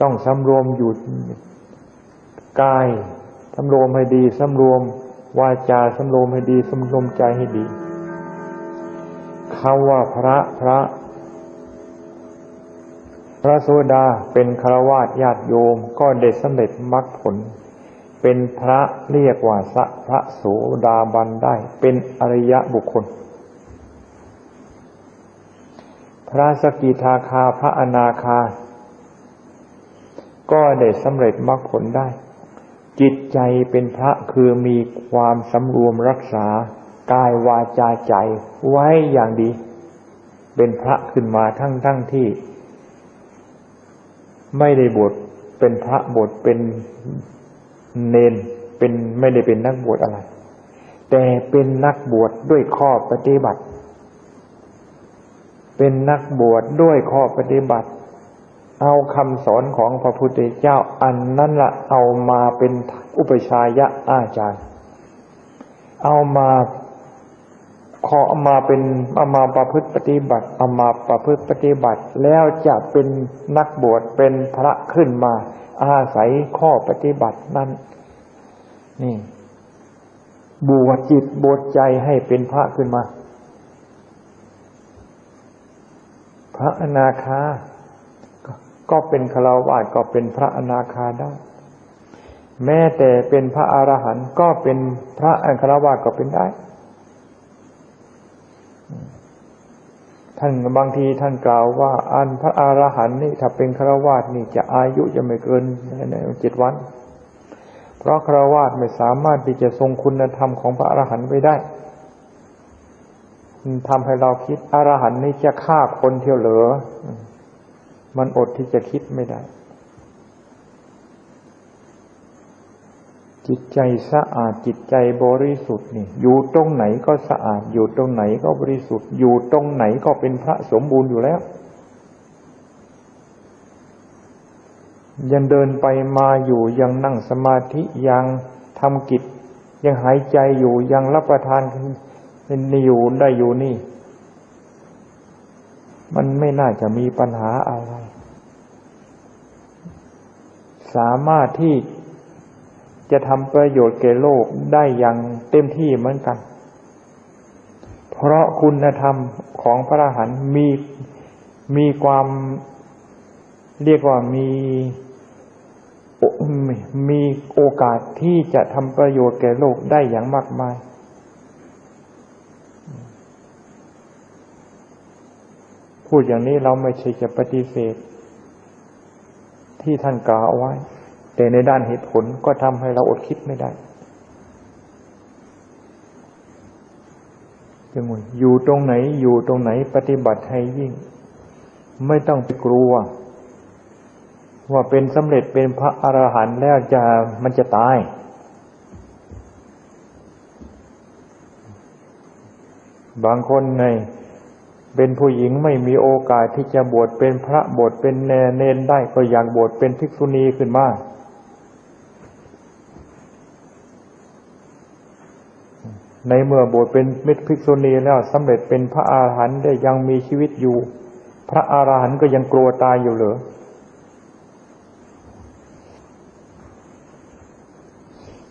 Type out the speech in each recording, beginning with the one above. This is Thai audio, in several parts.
ต้องสำรวมอยู่กายสำรวมให้ดีสำรวมวาจาสำรวมให้ดีสำรวมใจให้ดีคำว่าพระพระ พระโสดาเป็นคารวาสญาติโยมก็เด็ดสำเร็จมรรคผล เป็นพระเรียกว่าสะพระโสดาบันได้ เป็นอริยะบุคคล พระสกิทาคาพระอนาคา ก็ได้สำเร็จมรรคผลได้ จิตใจเป็นพระคือมีความสำรวมรักษากายวาจาใจไว้อย่างดี เป็นพระขึ้นมาทั้งทั้งที่ ไม่ได้บวชเป็นพระบวชเป็นเนนเป็นไม่ได้เป็นนักบวชอะไร แต่เป็นนักบวชดด้วยข้อปฏิบัติ เป็นนักบวชดด้วยข้อปฏิบัติ เอาคำสอนของพระพุทธเจ้าอันนั้นละเอามาเป็นอุปชายะอาจารย์ เอามาขอเอามาเป็นเอามาประพฤติปฏิบัติเอามาประพฤติปฏิบัติ แล้วจะเป็นนักบวชเป็นพระขึ้นมา อาศัยข้อปฏิบัตินั้นนี่ บวชจิตบวชใจให้เป็นพระขึ้นมา พระอนาคา ก็เป็นคารวะก็เป็นพระอนาคาได้ แม้แต่เป็นพระอรหันต์ก็เป็นพระอัครวาสก็เป็นได้ ท่านบางทีท่านกล่าวว่าอันพระอรหันต์นี่ถ้าเป็นฆราวาสนี่จะอายุจะไม่เกินเจ็ดวัน เพราะฆราวาสไม่สามารถที่จะทรงคุณธรรมของพระอรหันต์ไว้ได้ทำให้เราคิดอรหันต์นี่จะฆ่าคนเที่ยวเหลือ มันอดที่จะคิดไม่ได้ จิตใจสะอาดจิตใจบริสุทธิ์นี่ อยู่ตรงไหนก็สะอาด อยู่ตรงไหนก็บริสุทธิ์ อยู่ตรงไหนก็เป็นพระสมบูรณ์อยู่แล้ว ยังเดินไปมาอยู่ยังนั่งสมาธิยังทำกิจ ยังหายใจอยู่ยังรับประทานเป็นอยู่ได้อยู่นี่ มันไม่น่าจะมีปัญหาอะไร สามารถที่จะทำประโยชน์แก่โลกได้อย่างเต็มที่เหมือนกัน เพราะคุณธรรมของพระอรหันต์มีมีความเรียกว่ามีมีโอกาสที่จะทำประโยชน์แก่โลกได้อย่างมากมาย พูดอย่างนี้เราไม่ใช่จะปฏิเสธ ที่ท่านกล่าวไว้ แต่ในด้านเหตุผลก็ทำให้เราอดคิดไม่ได้จังอยู่ตรงไหนอยู่ตรงไหนปฏิบัติให้ยิ่ง ไม่ต้องไปกลัว ว่าเป็นสำเร็จเป็นพระอรหันต์แล้วจะมันจะตาย บางคนใน เป็นผู้หญิงไม่มีโอกาสที่จะบวชเป็นพระบวชเป็นเนนได้ก็อยากบวชเป็นภิกษุณีขึ้นมาในเมื่อบวชเป็นมิตรภิกษุณีแล้วสำเร็จเป็นพระอาหารหันต์ได้ยังมีชีวิตอยู่ พระอาหารหันต์ก็ยังกลัวตายอยู่เหรอ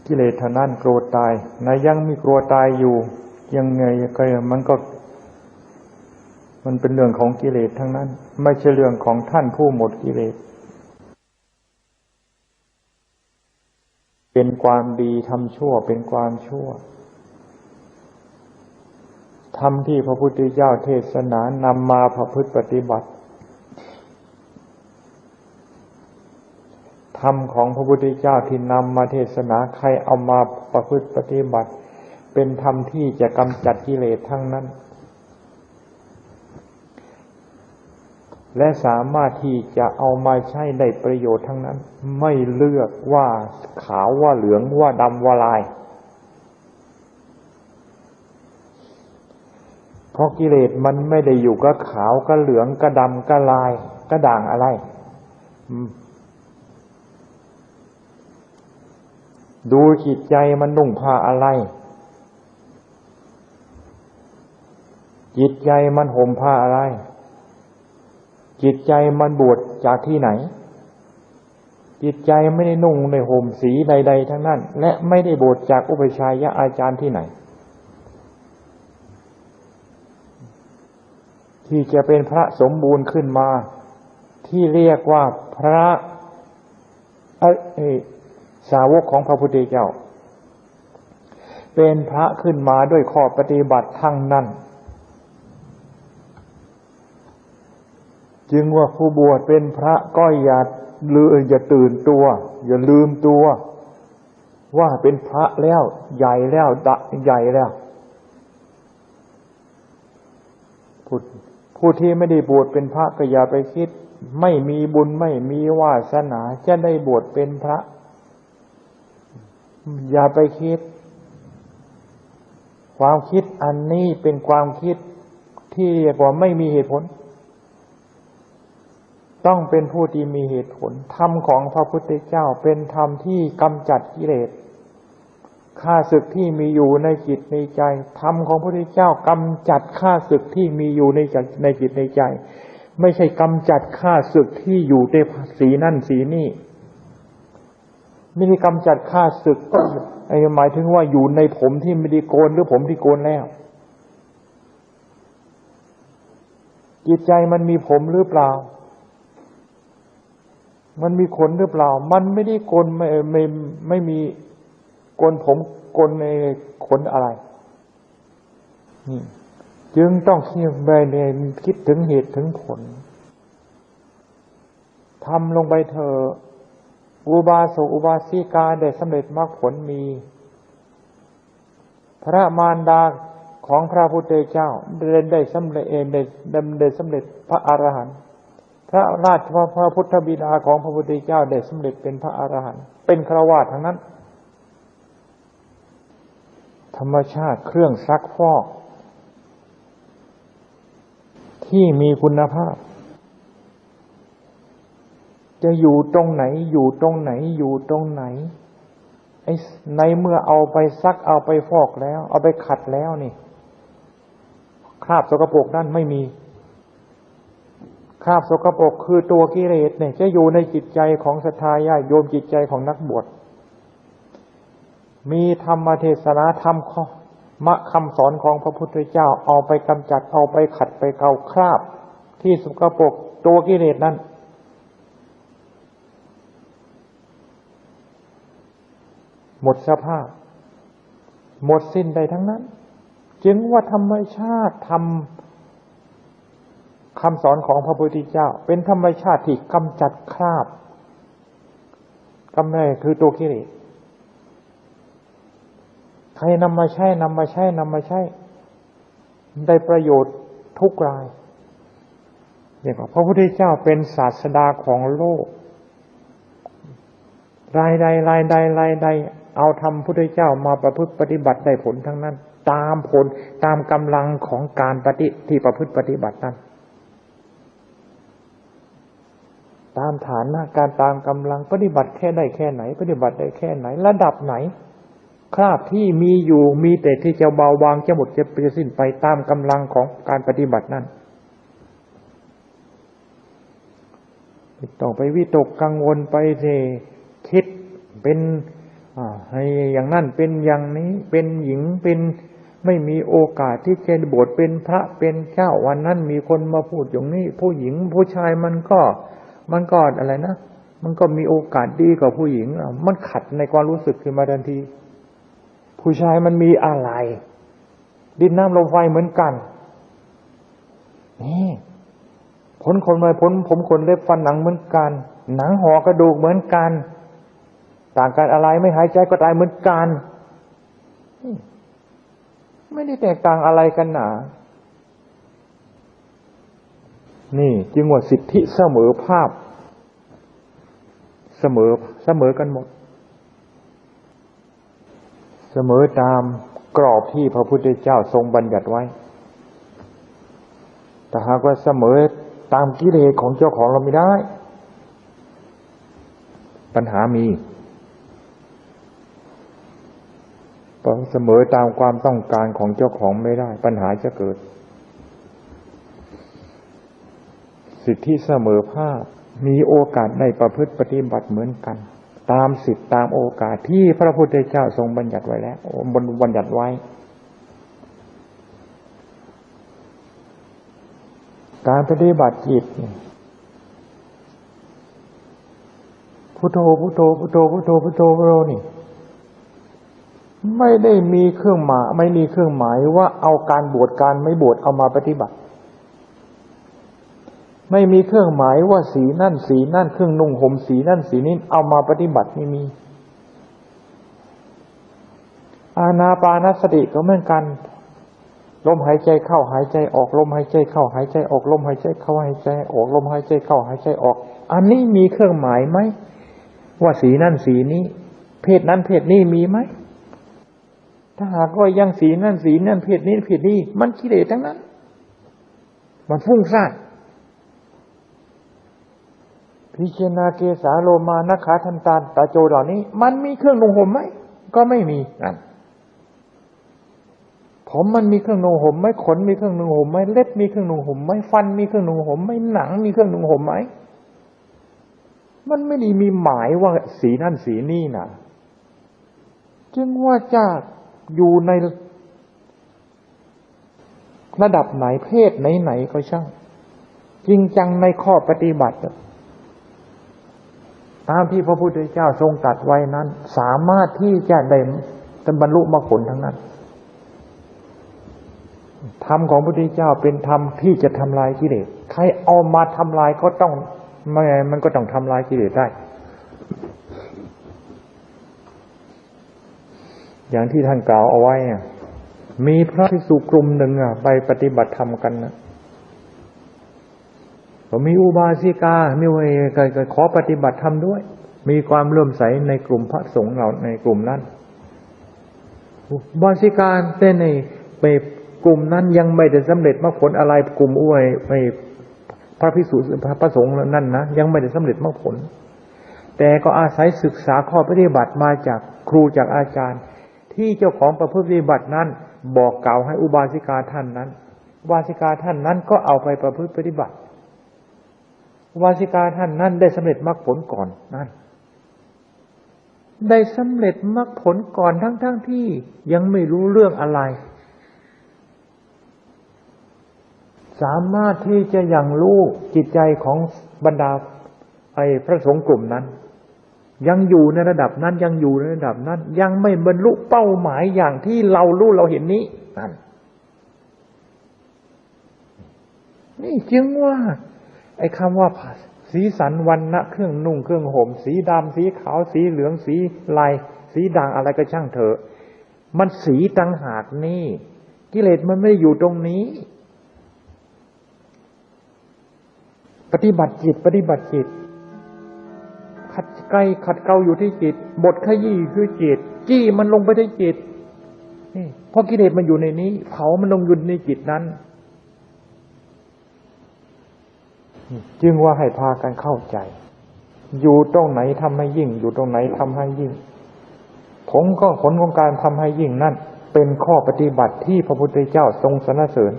กิเลสท่านั้นกลัวตายนยังมีกลัวตายอยู่ ยังไงก็มันก็ มันเป็นเรื่องของกิเลสทั้งนั้น ไม่ใช่เรื่องของท่านผู้หมดกิเลส เป็นความดีทำชั่วเป็นความชั่วธรรมที่พระพุทธเจ้าเทศนานำมาประพฤติปฏิบัติธรรมของพระพุทธเจ้าที่นำมาเทศนาใครเอามาประพฤติปฏิบัติ เป็นธรรมที่จะกำจัดกิเลสทั้งนั้น และสามารถที่จะเอามาใช้ได้ประโยชน์ทั้งนั้น ไม่เลือกว่าขาวว่าเหลืองว่าดำว่าลาย เพราะกิเลสมันไม่ได้อยู่กับขาวกับเหลืองกับดำกับลายกับด่างอะไรดูจิตใจมันนุ่งผ้าอะไร จิตใจมันห่มผ้าอะไร จิตใจมันบวชจากที่ไหน จิตใจไม่ได้นุ่งในห่มสีใด ๆ ทั้งนั้น และไม่ได้บวชจากอุปชายะอาจารย์ที่ไหน ที่จะเป็นพระสมบูรณ์ขึ้นมา ที่เรียกว่าพระอ้ยสาวกของพระพุทธเจ้า เป็นพระขึ้นมาด้วยข้อปฏิบัติทั้งนั้น จึงว่าผู้บวชเป็นพระก็อย่าลืออย่าตื่นตัว อย่าลืมตัว ว่าเป็นพระแล้วใหญ่แล้วดะใหญ่แล้วผู้ผู้ที่ไม่ได้บวชเป็นพระก็อย่าไปคิด ไม่มีบุญไม่มีวาสนาจะได้บวชเป็นพระ อย่าไปคิด ความคิดอันนี้เป็นความคิดที่เรียกว่าไม่มีเหตุผล ต้องเป็นผู้ที่มีเหตุผล ธรรมของพระพุทธเจ้าเป็นธรรมที่กำจัดกิเลสข้าศึกที่มีอยู่ในจิตในใจ ธรรมของพระพุทธเจ้ากำจัดข้าศึกที่มีอยู่ในจิตในจิตในใจ ไม่ใช่กำจัดข้าศึกที่อยู่ในสีนั่นสีนี่ไม่ได้กำจัดข้าศึกไอ้หมายถึงว่าอยู่ในผมที่ไม่ได้โกนหรือผมที่โกนแล้วจิตใจมันมีผมหรือเปล่า มันมีขนหรือเปล่า มันไม่ได้กนไม่ไม่ไม่มีกนผมกนในขนอะไรนี่จึงต้องคิดไปในคิดถึงเหตุถึงผลทำลงไปเถอะอุบาสกอุบาสิกาได้สำเร็จมรรคผลมี พระมารดาของพระพุทธเจ้าได้ได้สำเร็จเองได้ได้สำเร็จพระอรหันต์ พระราชพระพุทธบิดาของพระพุทธเจ้าได้สำเร็จเป็นพระอรหันต์เป็นครวาสทั้งนั้น ธรรมชาติเครื่องซักฟอก ที่มีคุณภาพ จะอยู่ตรงไหนอยู่ตรงไหนอยู่ตรงไหนไอ้ในเมื่อเอาไปซักเอาไปฟอกแล้ว เอาไปขัดแล้วนี่คราบสกปรกนั่นไม่มี คราบสกปรกคือตัวกิเลสเนี่ยจะอยู่ในจิตใจของศรัทธาญาติโยมจิตใจของนักบวชมีธรรมเทศนาธรรมข้อมะคำสอนของพระพุทธเจ้าเอาไปกำจัดเอาไปขัดไปเกาคราบ ที่สกปรกตัวกิเลสนั้นหมดสภาพ หมดสิ้นใดทั้งนั้น จึงว่าธรรมชาติทำ คำสอนของพระพุทธเจ้า เป็นธรรมชาติที่กำจัดคราบกำเนิดคือตัวกิเลสใครนำมาใช้นำมาใช้นำมาใช้ได้ประโยชน์ทุกรายอย่าพระพุทธเจ้าเป็นศาสดาของโลก รายใดรายใดรายใด เอาทำพุทธเจ้ามาประพฤติปฏิบัติได้ผลทั้งนั้น ตามผลตามกำลังของการปฏิที่ประพฤติปฏิบัตินั้น ตามฐานะการตามกำลังปฏิบัติแค่ได้แค่ไหน ปฏิบัติได้แค่ไหน ระดับไหน คราบที่มีอยู่มีแต่ที่จะเบาบางจะหมดจะไปสิ้นไปตามกำลังของการปฏิบัตินั้นต้องไปวิตกกังวลไปเสคิดเป็นให้อย่างนั้นเป็นอย่างนี้เป็นหญิงเป็นไม่มีโอกาสที่จะบวชเป็นพระเป็นเจ้าวันนั้นมีคนมาพูดอย่างนี้ ผู้หญิงผู้ชายมันก็ มันก็อะไรนะ มันก็มีโอกาสดีกว่าผู้หญิง มันขัดในความรู้สึกขึ้นมาทันที ผู้ชายมันมีอะไร ดินน้ำลมไฟเหมือนกัน นี่ผลคนไมาผลผมขนเล็บฟันหนังเหมือนกัน หนังห่อกระดูกเหมือนกัน ต่างกันอะไรไม่หายใจก็ตายเหมือนกัน ไม่ได้แตกต่างอะไรกันหนา นี่จึงว่าสิทธิเสมอภาพ เสมอเสมอกันหมด เสมอตามกรอบที่พระพุทธเจ้าทรงบัญญัติไว้ แต่หากว่าเสมอตามกิเลสของเจ้าของเราไม่ได้ ปัญหามีพอเสมอตามความต้องการของเจ้าของไม่ได้ ปัญหาจะเกิด สิทธิเสมอภาพมีโอกาสได้ประพฤติปฏิบัติเหมือนกัน ตามสิทธิตามโอกาสที่พระพุทธเจ้าทรงบัญญัติไว้แล้วบนบัญญัติไว้ การปฏิบัติจิตพุทโธพุทโธพุทโธพุทโธพุทโธพุทโธนี่ไม่ได้มีเครื่องหมายไม่มีเครื่องหมายว่าเอาการบวชการไม่บวชเอามาปฏิบัติ ไม่มีเครื่องหมายว่าสีนั่นสีนั่นเครื่องนุ่งห่มสีนั่นสีนี้เอามาปฏิบัติไม่มี อาณาปานสติก็เหมือนกัน ลมหายใจเข้าหายใจออกลมหายใจเข้าหายใจออกลมหายใจเข้าหายใจออกลมหายใจเข้าหายใจออก อันนี้มีเครื่องหมายไหมว่าสีนั่นสีนี้ เพศนั้นเพศนี้มีไหมถ้าหากว่ายังสีนั่นสีนั่นเพศนี้เพศนี้ มันกิเลสทั้งนั้น มันฟุ้งซ่าน พิเชนาเกสาโลมานักขาทันตาตาโจเหล่านี้ มันมีเครื่องนุ่งห่มไหมก็ไม่มีนั่นผมมันมีเครื่องนุ่งห่มไหมขนมีเครื่องนุ่งห่มไหมเล็บมีเครื่องนุ่งห่มไหมฟันมีเครื่องนุ่งห่มไหมหนังมีเครื่องนุ่งห่มไหมมันไม่ได้มีหมายว่าสีนั่นสีนี่นะจึงว่าจะอยู่ในระดับไหนเพศไหนๆก็ช่างจริงจังในข้อปฏิบัติ ตามที่พระพุทธเจ้าทรงตัดไว้นั้น สามารถที่จะได้บรรลุมรรคผลทั้งนั้นธรรมของพระพุทธเจ้าเป็นธรรมที่จะทำลายกิเลสใครเอามาทำลายก็ต้องไม่มันก็ต้องทำลายกิเลสได้ อย่างที่ท่านกล่าวเอาไว้มีพระภิกษุกลุ่มหนึ่งไปปฏิบัติธรรมกันนะ ก็มีอุบาสิกา มีวก็ขอปฏิบัติธรรมด้วย มีความเลื่อมใสในกลุ่มพระสงฆ์เราในกลุ่มนั้นอุบาสิกาเต้นในไปกลุ่มนั้นยังไม่ได้สำเร็จมรรคผลอะไรกลุ่มอ้วยไปพระภิกษุพระสงฆ์นั่นนะยังไม่ได้สำเร็จมรรคผล แต่ก็อาศัยศึกษาข้อปฏิบัติมาจากครูจากอาจารย์ ที่เจ้าของประพฤติปฏิบัตินั้น บอกกล่าวให้อุบาสิกาท่านนั้น อุบาสิกาท่านนั้นก็เอาไปประพฤติปฏิบัติ วาสิกาท่านนั้นได้สำเร็จมรรคผลก่อนนั่น ได้สำเร็จมรรคผลก่อนทั้งๆทที่ยังไม่รู้เรื่องอะไร สามารถที่จะยังรู้จิตใจของบรรดาไอ้พระสงฆ์กลุ่มนั้น ยังอยู่ในระดับนั้นยังอยู่ในระดับนั้น ยังไม่บรรลุเป้าหมายอย่างที่เรารู้เราเห็นนี้นั่นนี่จึงว่า ไอ้คำว่าสีสันวันณะเครื่องนุ่งเครื่องห่มสีดำสีขาวสีเหลืองสีลายสีด่างอะไรก็ช่างเถอะ มันสีตังหากนี่ กิเลสมันไม่ได้อยู่ตรงนี้ ปฏิบัติจิตปฏิบัติจิต ขัดไกล้ขัดเกลาอยู่ที่จิต บทขยี้คือจิต จี้มันลงไปที่จิตนี่เพราะกิเลสมันอยู่ในนี้ เผามันลงอยู่ในจิตนั้น จึงว่าให้พากันเข้าใจ อยู่ตรงไหนทำให้ยิ่ง อยู่ตรงไหนทำให้ยิ่ง ผลก็ผลของการทำให้ยิ่งนั่นเป็นข้อปฏิบัติที่พระพุทธเจ้าทรงสรรเสริญ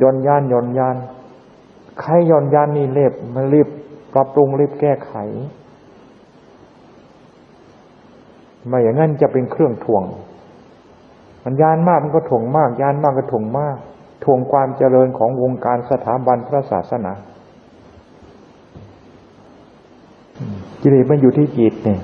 ย่อนยานย่อนยานใครย่อนยานนี่เล็บมันรีบปรับปรุงรีบแก้ไขไม่อย่างนั้นจะเป็นเครื่องถ่วง มันยานมากมันก็ถ่วงมาก ยานมากก็ถ่วงมาก ทวงความเจริญของวงการสถาบันพระศาสนากิเลสมันอยู่ที่จิตเนี่ย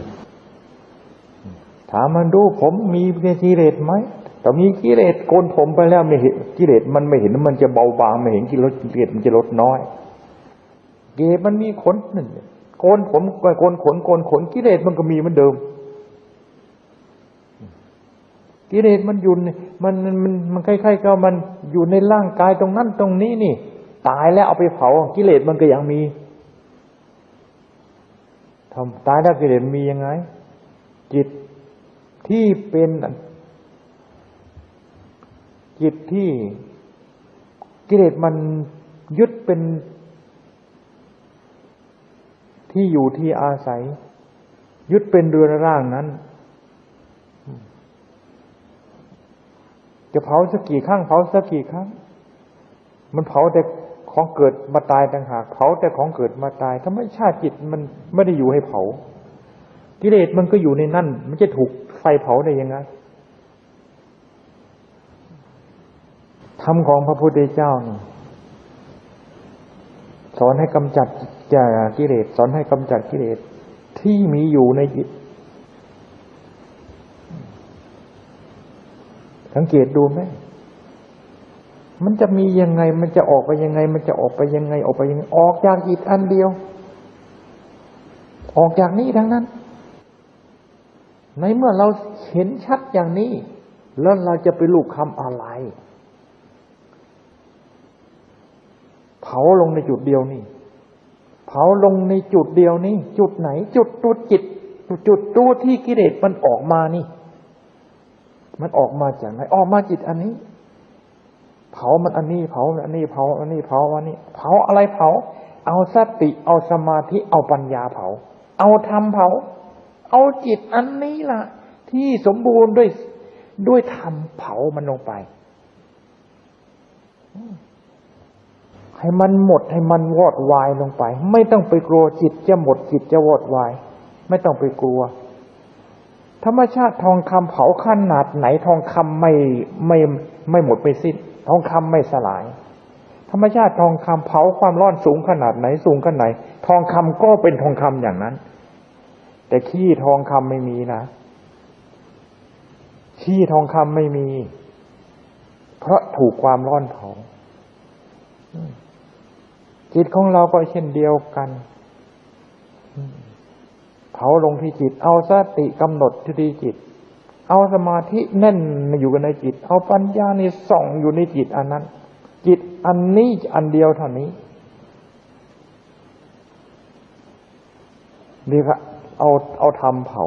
ถามมันดูผมมีกิเลสไหมแต่มีกิเลสโกนผมไปแล้วไม่เห็นกิเลสมันไม่เห็นมันจะเบาบางไม่เห็นกิเลสกิเลสมันจะลดน้อยกิเลสมันมีขนนึ่งโกนผมโกนขนโกนขนกิเลสมันก็มีเหมือนเดิม กิเลสมันอยู่มันมันมันคล้ายๆกับมันอยู่ในร่างกายตรงนั้นตรงนี้นี่ ตายแล้วเอาไปเผากิเลสมันก็ยังมีทำตายแล้วกิเลสมียังไง จิตที่เป็นจิตที่กิเลสมันยึดเป็น ที่อยู่ที่อาศัย ยึดเป็นเรือนร่างนั้น จะเผาสักกี่ครั้งเผาสักกี่ครั้ง มันเผาแต่ของเกิดมาตายต่างหาก เผาแต่ของเกิดมาตายธรรมชาติจิตมันไม่ได้อยู่ให้เผา กิเลสมันก็อยู่ในนั่น มันจะถูกไฟเผาได้ยังไงธรรมของพระพุทธเจ้านี่สอนให้กำจัดจากกิเลสสอนให้กำจัดกิเลสที่มีอยู่ในจิต สังเกตดูไหมมันจะมียังไง มันจะออกไปยังไง มันจะออกไปยังไง ออกไปยังไง ออกจากจิตอันเดียว ออกจากนี้ทั้งนั้น ในเมื่อเราเห็นชัดอย่างนี้ แล้วเราจะไปลูกคำอะไร เผาลงในจุดเดียวนี่ เผาลงในจุดเดียวนี่ จุดไหน จุดตัวจิต จุดตัวที่กิเลสมันออกมานี่ มันออกมาจากไหนออกมาจิตอันนี้ เผามันอันนี้ เผาอันนี้เผาอันนี้เผาอันนี้ เผาอะไรเผา เอาสติเอาสมาธิเอาปัญญาเผา เอาธรรมเผา เอาจิตอันนี้ล่ะ ที่สมบูรณ์ด้วยด้วยธรรมเผามันลงไปให้มันหมดให้มันวอดวายลงไป ไม่ต้องไปกลัวจิตจะหมดจิตจะวอดวาย ไม่ต้องไปกลัว ธรรมชาติทองคำเผาขนาดไหนทองคำไม่ไม่ไม่หมดไปสิ้น ทองคำไม่สลาย ธรรมชาติทองคำเผาความร้อนสูงขนาดไหนสูงขนาดไหน ทองคำก็เป็นทองคำอย่างนั้น แต่ขี้ทองคำไม่มีนะขี้ทองคำไม่มี เพราะถูกความร้อนเผาจิตของเราก็เช่นเดียวกัน เผาลงที่จิต เอาสติกำหนดที่จิต เอาสมาธิแน่นอยู่กันในจิต เอาปัญญาในส่องอยู่ในจิตอันนั้น จิตอันนี้อันเดียวเท่านี้นี่ครับเอาเอาทำเผา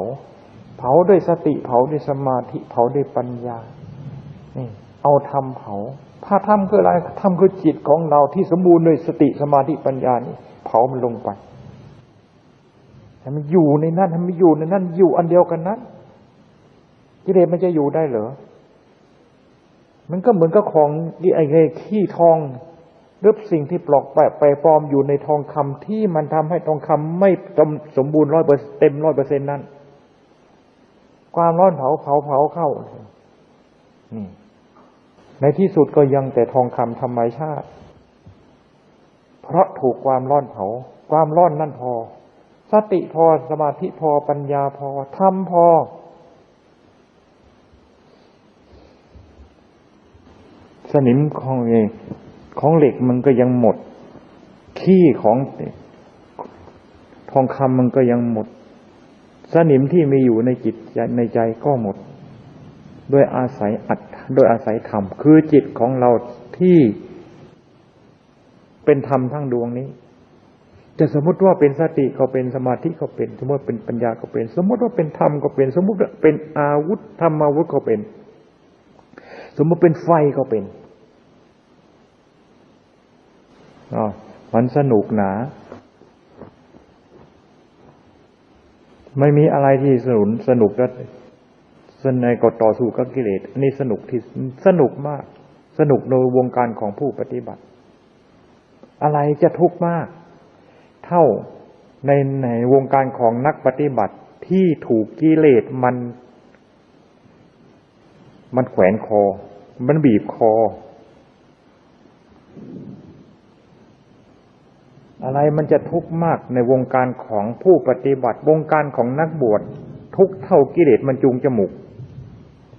เผาด้วยสติเผาด้วยสมาธิเผาด้วยปัญญา นี่ เอาทำเผาถ้าทำคืออะไรทำคือจิตของเราที่สมบูรณ์ด้วยสติสมาธิปัญญานี่ เผามันลงไป ให้มันอยู่ในนั้นให้มันอยู่ในนั้นอยู่อันเดียวกันนั้นกิเลสมันจะอยู่ได้เหรอ มันก็เหมือนกับของไอ้ไอ้ขี้ทองหรือสิ่งที่ปลอกแปะไปปลอมอยู่ในทองคำที่มันทำให้ทองคำไม่สมบูรณ์ร้อยเปอร์เต็มร้อยเปอร์เซ็นนั้น ความร้อนเผาเผาเผาเข้านี่ในที่สุดก็ยังแต่ทองคำธรรมชาติ เพราะถูกความร้อนเผา ความร้อนนั่นพอ สติพอสมาธิพอปัญญาพอธรรมพอ สนิมของเองของเหล็กมันก็ยังหมด ขี้ของทองคำมันก็ยังหมด สนิมที่มีอยู่ในจิตในใจก็หมด โดยอาศัยอัดโดยอาศัยธรรม คือจิตของเราที่เป็นธรรมทั้งดวงนี้ จะสมมติว่าเป็นสติก็เป็นสมาธิก็เป็น สมมติเป็นปัญญาก็เป็น สมมติว่าเป็นธรรมก็เป็น สมมติว่าเป็นอาวุธธรรมอาวุธก็เป็น สมมติเป็นไฟก็เป็นอ๋อมันสนุกหนา ไม่มีอะไรที่สนุนสนุกก็สนในกต่อสู้กับกิเลสอันนี้สนุกที่สนุกมาก สนุกในวงการของผู้ปฏิบัติ อะไรจะทุกข์มาก เท่าในในวงการของนักปฏิบัติที่ถูกกิเลสมัน มันแขวนคอ มันบีบคอ อะไรมันจะทุกข์มากในวงการของผู้ปฏิบัติ วงการของนักบวชทุกเท่ากิเลสมันจูงจมูก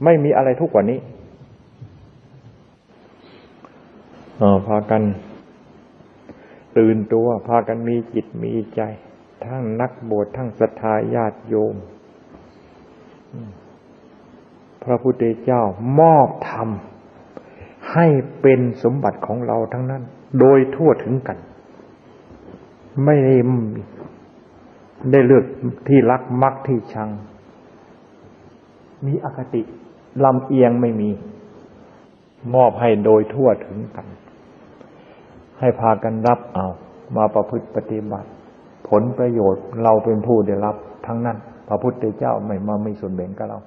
ไม่มีอะไรทุกกว่านี้อพากัน ตื่นตัวพากันมีจิตมีใจ ทั้งนักบวชทั้งศรัทธาญาติโยม พระพุทธเจ้ามอบธรรม ให้เป็นสมบัติของเราทั้งนั้น โดยทั่วถึงกัน ไม่ได้ได้เลือกที่รักมักที่ชัง มีอคติลำเอียงไม่มี มอบให้โดยทั่วถึงกัน ให้พากันรับเอามาประพฤติปฏิบัติ ผลประโยชน์เราเป็นผู้ได้รับทั้งนั้น พระพุทธเจ้าไม่มาไม่ส่วนแบ่งกับเรา